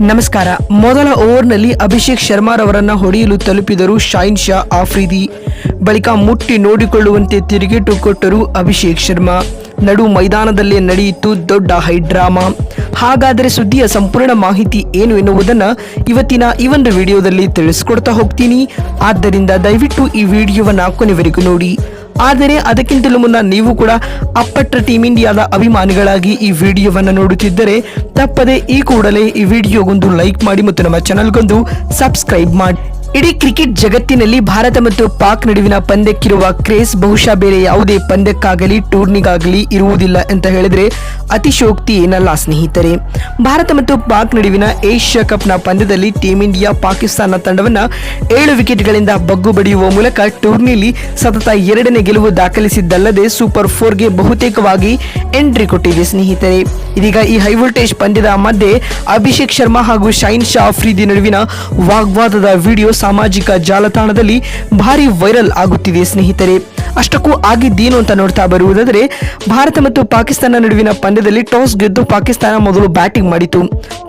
ನಮಸ್ಕಾರ. ಮೊದಲ ಓವರ್ನಲ್ಲಿ ಅಭಿಷೇಕ್ ಶರ್ಮಾರವರನ್ನ ಹೊಡೆಯಲು ತಲುಪಿದರು ಶೈನ್ ಶಾ ಆಫ್ರಿದಿ. ಬಳಿಕ ಮುಟ್ಟಿ ನೋಡಿಕೊಳ್ಳುವಂತೆ ತಿರುಗೇಟು ಕೊಟ್ಟರು ಅಭಿಷೇಕ್ ಶರ್ಮಾ. ನಡು ಮೈದಾನದಲ್ಲೇ ನಡೆಯಿತು ದೊಡ್ಡ ಹೈಡ್ರಾಮಾ ಹಾಗಾದರೆ ಸುದ್ದಿಯ ಸಂಪೂರ್ಣ ಮಾಹಿತಿ ಏನು ಎನ್ನುವುದನ್ನು ಇವತ್ತಿನ ಈ ಒಂದು ವಿಡಿಯೋದಲ್ಲಿ ತಿಳಿಸ್ಕೊಡ್ತಾ ಹೋಗ್ತೀನಿ. ಆದ್ದರಿಂದ ದಯವಿಟ್ಟು ಈ ವಿಡಿಯೋವನ್ನು ಕೊನೆವರೆಗೂ ನೋಡಿ. ಆದರೆ ಅದಕ್ಕಿಂತಲೂ ಮುನ್ನ ನೀವು ಕೂಡ ಅಪ್ಪಟ್ಟ ಟೀಮ್ ಇಂಡಿಯಾದ ಅಭಿಮಾನಿಗಳಾಗಿ ಈ ವಿಡಿಯೋವನ್ನು ನೋಡುತ್ತಿದ್ದರೆ ತಪ್ಪದೆ ಈ ಕೂಡಲೇ ಈ ವಿಡಿಯೋಗೊಂದು ಲೈಕ್ ಮಾಡಿ ಮತ್ತು ನಮ್ಮ ಚಾನಲ್ಗೊಂದು ಸಬ್ಸ್ಕ್ರೈಬ್ ಮಾಡಿ. ಇಡೀ ಕ್ರಿಕೆಟ್ ಜಗತ್ತಿನಲ್ಲಿ ಭಾರತ ಮತ್ತು ಪಾಕ್ ನಡುವಿನ ಪಂದ್ಯಕ್ಕಿರುವ ಕ್ರೇಸ್ ಬಹುಶಃ ಬೇರೆ ಯಾವುದೇ ಪಂದ್ಯಕ್ಕಾಗಲಿ, ಟೂರ್ನಿಗಾಗಲಿ ಇರುವುದಿಲ್ಲ ಅಂತ ಹೇಳಿದ್ರೆ ಅತಿಶೋಕ್ತಿ ಏನಲ್ಲ ಸ್ನೇಹಿತರೆ. ಭಾರತ ಮತ್ತು ಪಾಕ್ ನಡುವಿನ ಏಷ್ಯಾ ಕಪ್ನ ಪಂದ್ಯದಲ್ಲಿ ಟೀಂ ಇಂಡಿಯಾ ಪಾಕಿಸ್ತಾನ ತಂಡವನ್ನ ಏಳು ವಿಕೆಟ್ಗಳಿಂದ ಬಗ್ಗು ಬಡಿಯುವ ಮೂಲಕ ಟೂರ್ನಿಯಲ್ಲಿ ಸತತ ಎರಡನೇ ಗೆಲುವು ದಾಖಲಿಸಿದ್ದಲ್ಲದೆ ಸೂಪರ್ ಫೋರ್ಗೆ ಬಹುತೇಕವಾಗಿ ಎಂಟ್ರಿ ಕೊಟ್ಟಿದೆ ಸ್ನೇಹಿತರೆ. ಇದೀಗ ಈ ಹೈ ವೋಲ್ಟೇಜ್ ಪಂದ್ಯದ ಮಧ್ಯೆ ಅಭಿಷೇಕ್ ಶರ್ಮಾ ಹಾಗೂ ಶೈನ್ ಶಾ ಅಫ್ರಿದಿ ನಡುವಿನ ವಾಗ್ವಾದದ ವಿಡಿಯೋ ಸಾಮಾಜಿಕ ಜಾಲತಾಣದಲ್ಲಿ ಭಾರಿ ವೈರಲ್ ಆಗುತ್ತಿದೆ ಸ್ನೇಹಿತರೆ. ಅಷ್ಟಕ್ಕೂ ಆಗಿದ್ದೇನು ಅಂತ ನೋಡ್ತಾ ಬರುವುದಾದರೆ, ಭಾರತ ಮತ್ತು ಪಾಕಿಸ್ತಾನ ನಡುವಿನ ಪಂದ್ಯದಲ್ಲಿ ಟಾಸ್ ಗೆದ್ದು ಪಾಕಿಸ್ತಾನ ಮೊದಲು ಬ್ಯಾಟಿಂಗ್ ಮಾಡಿತು.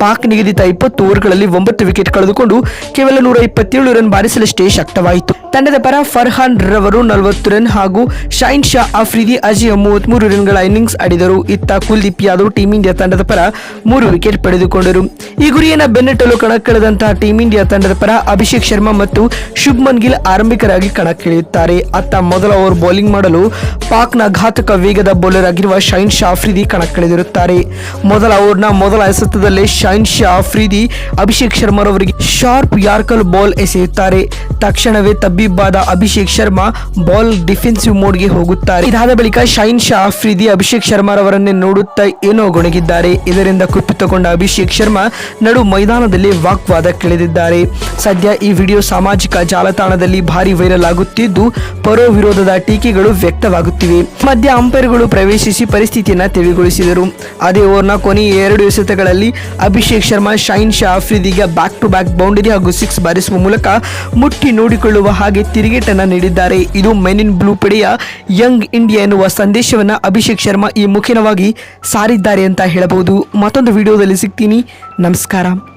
ಪಾಕ್ ನಿಗದಿತ ಇಪ್ಪತ್ತು ಓವರ್ಗಳಲ್ಲಿ ಒಂಬತ್ತು ವಿಕೆಟ್ ಕಳೆದುಕೊಂಡು ಕೇವಲ ನೂರ ಇಪ್ಪತ್ತೇಳು ರನ್ ಬಾರಿಸಲಷ್ಟೇ ಶಕ್ತವಾಯಿತು. ತಂಡದ ಪರ ಫರ್ಹಾನ್ ರವರು ನಲವತ್ತು ರನ್ ಹಾಗೂ ಶೈನ್ ಶಾ ಆಫ್ರಿದಿ ಅಜಯ್ ಮೂವತ್ಮೂರು ರನ್ಗಳ ಇನ್ನಿಂಗ್ಸ್ ಆಡಿದರು. ಇತ್ತ ಕುಲ್ದೀಪ್ ಯಾದವ್ ಟೀಮ್ ಇಂಡಿಯಾ ತಂಡದ ಪರ ಮೂರು ವಿಕೆಟ್ ಪಡೆದುಕೊಂಡರು. ಈ ಗುರಿಯನ್ನು ಬೆನ್ನಟ್ಟಲು ಕಣಕ್ಕಿಳಿದಂತಹ ಟೀಂ ಇಂಡಿಯಾ ತಂಡದ ಪರ ಅಭಿಷೇಕ್ ಶರ್ಮಾ ಮತ್ತು ಶುಭ್ಮನ್ ಗಿಲ್ ಆರಂಭಿಕರಾಗಿ ಕಣಕ್ಕಿಳಿಯುತ್ತಾರೆ. ಅತ್ತ ಮೊದಲ ಓವರ್ ಬೌಲಿಂಗ್ ಮಾಡಲು ಪಾಕ್ನ ಘಾತಕ ವೇಗದ ಬೌಲರ್ ಆಗಿರುವ ಶೈನ್ ಶಾ ಆಫ್ರಿದಿ ಕಣಕ್ಕಿಳಿದಿರುತ್ತಾರೆ. ಮೊದಲ ಓವರ್ನ ಮೊದಲ ಎಸೆತದಲ್ಲೇ ಶೈನ್ ಶಾ ಆಫ್ರಿದಿ ಅಭಿಷೇಕ್ ಶರ್ಮಾರವರಿಗೆ ಶಾರ್ಪ್ ಯಾರ್ಕಲ್ ಬಾಲ್ ಎಸೆಯುತ್ತಾರೆ. ತಕ್ಷಣವೇ ತಬ್ಬಿಬ್ಬಾದ ಅಭಿಷೇಕ್ ಶರ್ಮಾ ಬಾಲ್ ಡಿಫೆನ್ಸಿವ್ ಮೋಡ್ಗೆ ಹೋಗುತ್ತಾರೆ. ಇದಾದ ಬಳಿಕ ಶೈನ್ ಶಾ ಆಫ್ರಿದಿ ಅಭಿಷೇಕ್ ಶರ್ಮಾರವರನ್ನೇ ನೋಡುತ್ತಾ ಏನೋ ಗೊಣಗಿದ್ದಾರೆ. ಇದರಿಂದ ಕುಪಿತಗೊಂಡ ಅಭಿಷೇಕ್ ಶರ್ಮಾ ನಡು ಮೈದಾನದಲ್ಲಿ ವಾಗ್ವಾದ ಕೆಳೆದಿದ್ದಾರೆ. ಸದ್ಯ ಈ ವಿಡಿಯೋ ಸಾಮಾಜಿಕ ಜಾಲತಾಣದಲ್ಲಿ ಭಾರಿ ವೈರಲ್ ಆಗುತ್ತಿದ್ದು, ಪರೋ ವಿರೋಧದ ಟೀಕೆಗಳು ವ್ಯಕ್ತವಾಗುತ್ತಿವೆ. ಮಧ್ಯ ಅಂಪೈರ್ಗಳು ಪ್ರವೇಶಿಸಿ ಪರಿಸ್ಥಿತಿಯನ್ನು ತಿಳಿಗೊಳಿಸಿದರು ಅದೇ ಓವರ್ನ ಕೊನೆಯ ಎರಡು ಎಸೆತಗಳಲ್ಲಿ ಅಭಿಷೇಕ್ ಶರ್ಮಾ, ಶೈನ್ ಶಾ, ಆಫ್ರಿದಿಗೆ ಬ್ಯಾಕ್ ಟು ಬ್ಯಾಕ್ ಬೌಂಡರಿ ಹಾಗೂ ಸಿಕ್ಸ್ ಬಾರಿಸುವ ಮೂಲಕ ಮುಟ್ಟಿ ನೋಡಿಕೊಳ್ಳುವ ಹಾಗೆ ತಿರುಗೇಟನ್ನು ನೀಡಿದ್ದಾರೆ. ಇದು ಮೆನ್ ಇನ್ ಬ್ಲೂ ಪಡೆಯ ಯಂಗ್ ಇಂಡಿಯಾ ಎನ್ನುವ ಸಂದೇಶವನ್ನ ಅಭಿಷೇಕ್ ಶರ್ಮಾ ಈ ಮುಖೇನವಾಗಿ ಸಾರಿದ್ದಾರೆ ಅಂತ ಹೇಳಬಹುದು. ಮತ್ತೊಂದು ವಿಡಿಯೋದಲ್ಲಿ ಸಿಗ್ತೀನಿ. ನಮಸ್ಕಾರ.